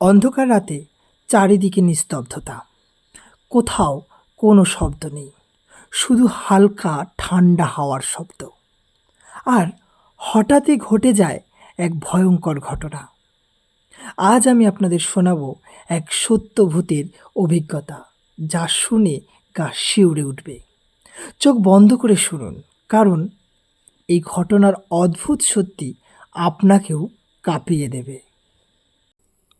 অন্ধকার রাতে চারিদিকে নিস্তব্ধতা। কোথাও কোনো শব্দ নেই, শুধু হালকা ঠান্ডা হাওয়ার শব্দ। আর হঠাৎই ঘটে যায় এক ভয়ঙ্কর ঘটনা। আজ আমি আপনাদের শোনাবো এক সত্য ভূতের অভিজ্ঞতা, যা শুনে গা শিউড়ে উঠবে। চোখ বন্ধ করে শুনুন, কারণ এই ঘটনার অদ্ভুত সত্যি আপনাকেও কাঁপিয়ে দেবে।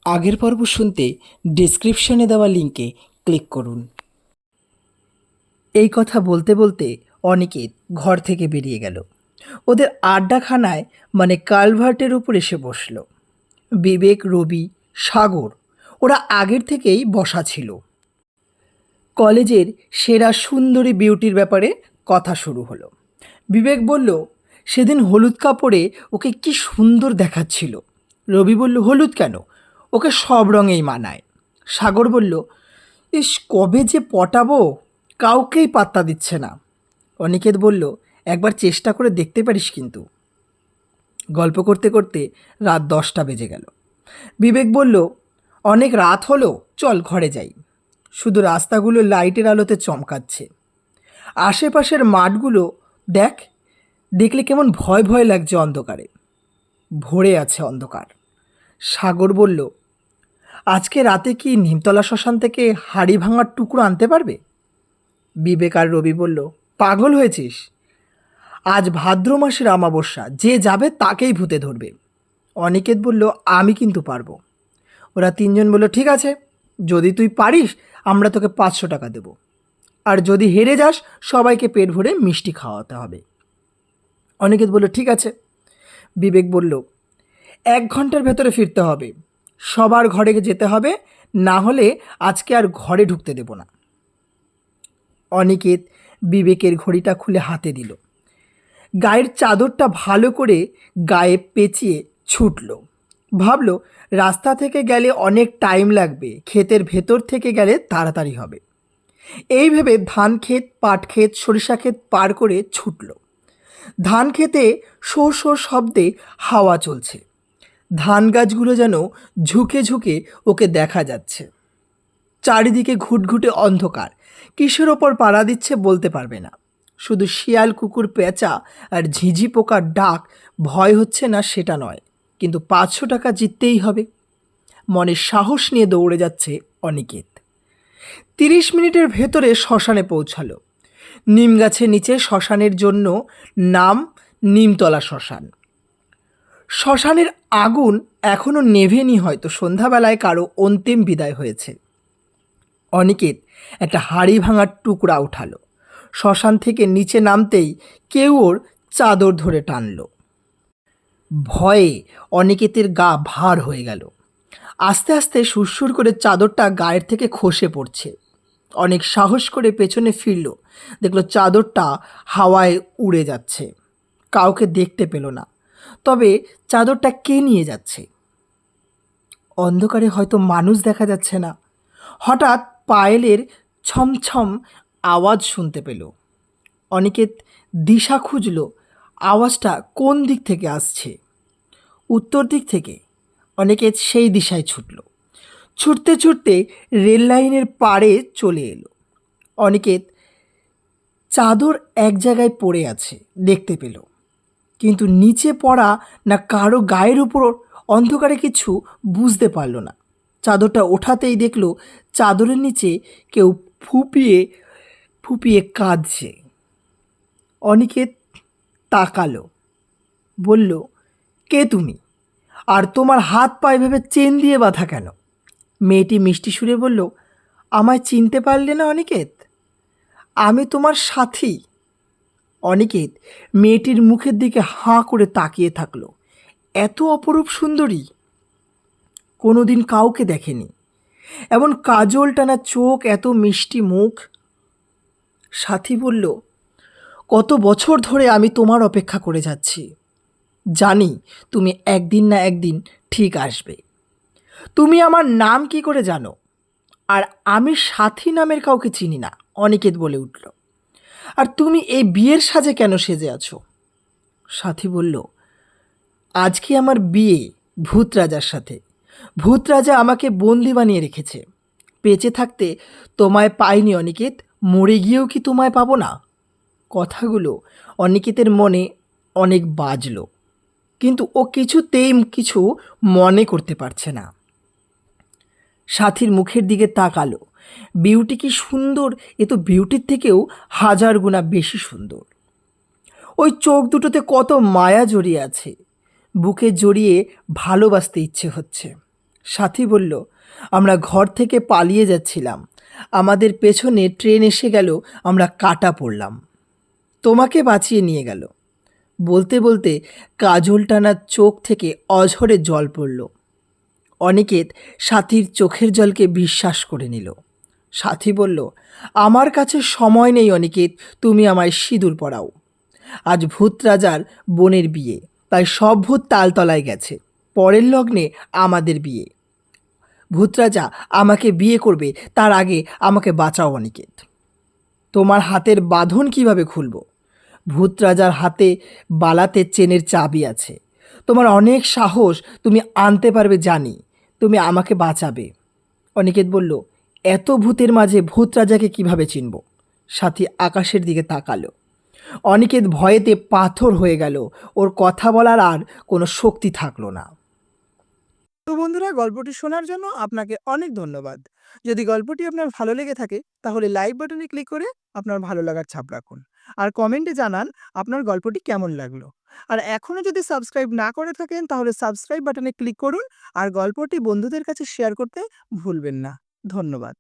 আগের পর্ব শুনতে ডিসক্রিপশনে দেওয়া লিঙ্কে ক্লিক করুন। এই কথা বলতে বলতে অনিকেত ঘর থেকে বেরিয়ে গেল। ওদের আড্ডাখানায় মানে কালভার্টের উপর এসে বসল। বিবেক, রবি, সাগর, ওরা আগের থেকেই বসা ছিল। কলেজের সেরা সুন্দরী বিউটির ব্যাপারে কথা শুরু হলো। বিবেক বলল, সেদিন হলুদ কাপড়ে ওকে কি সুন্দর দেখাচ্ছিল। রবি বলল, হলুদ কেন? ওকে সব রঙেই মানায়। সাগর বলল, ইস, কবে যে পটাবো, কাউকেই পাত্তা দিচ্ছে না। অনিকেত বলল, একবার চেষ্টা করে দেখতে পারিস কিন্তু। গল্প করতে করতে রাত দশটা বেজে গেল। বিবেক বলল, অনেক রাত হলো, চল ঘরে যাই। শুধু রাস্তাগুলো লাইটের আলোতে চমকাচ্ছে। আশেপাশের মাঠগুলো, দেখ, দেখলে কেমন ভয় ভয় লাগছে অন্ধকারে। ভরে আছে অন্ধকার। সাগর বলল, আজকে রাতে কি নিমতলা শ্মশান থেকে হাড়ি ভাঙার টুকরো আনতে পারবে? বিবেক আর রবি বলল, পাগল হয়েছিস। আজ ভাদ্র মাসের অমাবস্যা, যে যাবে তাকেই ভূতে ধরবে। অনিকেত বলল, আমি কিন্তু পারব। ওরা তিনজন বলল, ঠিক আছে, যদি তুই পারিস, আমরা তোকে পাঁচশো টাকা দেব। আর যদি হেরে যাস, সবাইকে পেট ভরে মিষ্টি খাওয়াতে হবে। অনিকেত বলল, ঠিক আছে। বিবেক বলল এক ঘণ্টার ভেতরে ফিরতে হবে। সবার ঘরে যেতে হবে, না হলে আজকে আর ঘরে ঢুকতে দেব না। অনিকেত বিবেকের ঘড়িটা খুলে হাতে দিল। গায়ের চাদরটা ভালো করে গায়ে পেঁচিয়ে ছুটল। ভাবল, রাস্তা থেকে গেলে অনেক টাইম লাগবে, ক্ষেতের ভেতর থেকে গেলে তাড়াতাড়ি হবে। এই ভেবে ধান ক্ষেত, পাট ক্ষেত, সরিষা ক্ষেত পার করে ছুটল। ধান খেতে শো শোর শব্দে হাওয়া চলছে। ধান গাছগুলো যেন ঝুঁকে ঝুঁকে ওকে দেখা যাচ্ছে। চারিদিকে ঘুটঘুটে অন্ধকার। কিসের ওপর পাড়া দিচ্ছে বলতে পারবে না। শুধু শিয়াল কুকুর পেঁচা আর ঝিঝি পোকার ডাক ভয় হচ্ছে না সেটা নয়, কিন্তু পাঁচশো টাকা জিততেই হবে। মনে সাহস নিয়ে দৌড়ে যাচ্ছে অনিকেত। তিরিশ মিনিটের ভেতরে শ্মশানে পৌঁছালো। নিম গাছের নিচে শ্মশানের জন্য নাম নিমতলা শ্মশান। শ্মশানের আগুন এখনও নেভেনি হয়তো সন্ধ্যাবেলায় কারও অন্তিম বিদায় হয়েছে। অনিকেত একটা হাড়ি ভাঙার টুকরা উঠালো। শ্মশান থেকে নিচে নামতেই কেউ ওর চাদর ধরে টানল। ভয়ে অনিকেতের গা ভার হয়ে গেল। আস্তে আস্তে সুরসুর করে চাদরটা গায়ের থেকে খসে পড়ছে। অনেক সাহস করে পেছনে ফিরল। দেখল চাদরটা হাওয়ায় উড়ে যাচ্ছে। কাউকে দেখতে পেল না। তবে চাদরটা কে নিয়ে যাচ্ছে? অন্ধকারে হয়তো মানুষ দেখা যাচ্ছে না। হঠাৎ পায়েলের ছমছম আওয়াজ শুনতে পেল। অনিকেত দিশা খুঁজল, আওয়াজটা কোন দিক থেকে আসছে? উত্তর দিক থেকে অনিকেত সেই দিশায় ছুটল। ছুটতে ছুটতে রেল লাইনের পাড়ে চলে এলো। অনিকেত চাদর এক জায়গায় পড়ে আছে, দেখতে পেল। কিন্তু নিচে পড়া না কারও গায়ের উপর অন্ধকারে কিছু বুঝতে পারল না। চাদরটা ওঠাতেই দেখল চাদরের নিচে কেউ ফুপিয়ে ফুপিয়ে কাঁদছে। অনিকেত তাকালো, বলল, কে তুমি? আর তোমার হাত পায়ে ভেবে চেন দিয়ে বাঁধা কেন? মেয়েটি মিষ্টি সুরে বলল, আমায় চিনতে পারলে না অনিকেত? আমি তোমার সাথী। অনিকেত মেয়েটির মুখের দিকে হাঁ করে তাকিয়ে থাকল। এত অপরূপ সুন্দরী। কোনোদিন কাউকে দেখেনি। এমন কাজল টানা চোখ, এত মিষ্টি মুখ। সাথী বলল, কত বছর ধরে আমি তোমার অপেক্ষা করে যাচ্ছি। জানি তুমি একদিন না একদিন ঠিক আসবে। তুমি আমার নাম কি করে জানো? আর আমি সাথী নামের কাউকে চিনি না, অনিকেত বলে উঠল। আর তুমি এই বিয়ের সাজে কেন সেজে আছো? সাথী বলল আজকে আমার বিয়ে ভূত রাজার সাথে? ভূত রাজা আমাকে বন্দি বানিয়ে রেখেছে। বেঁচে থাকতে তোমায় পাইনি অনিকেত, মরে গিয়েও কি তোমায় পাবো না? কথাগুলো অনিকেতের মনে অনেক বাজলো, কিন্তু ও কিছুতেই কিছু মনে করতে পারছে না। সাথীর মুখের দিকে তাকালো বিউটি কি সুন্দর? এ তো বিউটির থেকেও হাজার গুণা বেশি সুন্দর। ওই চোখ দুটোতে কত মায়া জড়িয়ে আছে। বুকে জড়িয়ে ভালোবাসতে ইচ্ছে হচ্ছে। সাথী বলল, আমরা ঘর থেকে পালিয়ে যাচ্ছিলাম। আমাদের পেছনে ট্রেন এসে গেল, আমরা কাটা পড়লাম। তোমাকে বাঁচিয়ে নিয়ে গেল। বলতে বলতে কাজল টানার চোখ থেকে অঝরে জল পড়ল। অনিকেত সাথীর চোখের জলকে বিশ্বাস করে নিল। সাথী বলল, আমার কাছে সময় নেই অনিকেত, তুমি আমায় সিঁদুর পড়াও আজ ভূত রাজার বোনের বিয়ে, তাই সব ভূত তালতলায় গেছে। পরের লগ্নে আমাদের বিয়ে। ভূত রাজা আমাকে বিয়ে করবে, তার আগে আমাকে বাঁচাও অনিকেত। তোমার হাতের বাঁধন কীভাবে খুলব? ভূত রাজার হাতে বালাতে চেনের চাবি আছে। তোমার অনেক সাহস তুমি আনতে পারবে জানি, তুমি আমাকে বাঁচাবে। অনিকেত বলল এত ভূতের মাঝে ভূত রাজাকে কীভাবে চিনব? সাথী আকাশের দিকে তাকালো। অনিকেত ভয়েতে পাথর হয়ে গেল। ওর কথা বলার আর কোনো শক্তি থাকল না। তো বন্ধুরা, গল্পটি শোনার জন্য আপনাকে অনেক ধন্যবাদ। যদি গল্পটি আপনার ভালো লেগে থাকে, তাহলে লাইক বাটনে ক্লিক করে আপনার ভালো লাগার ছাপ রাখুন। আর কমেন্টে জানান আপনার গল্পটি কেমন লাগল। আর এখনও যদি সাবস্ক্রাইব না করে থাকেন, তাহলে সাবস্ক্রাইব বাটনে ক্লিক করুন। আর গল্পটি বন্ধুদের কাছে শেয়ার করতে ভুলবেন না। ধন্যবাদ।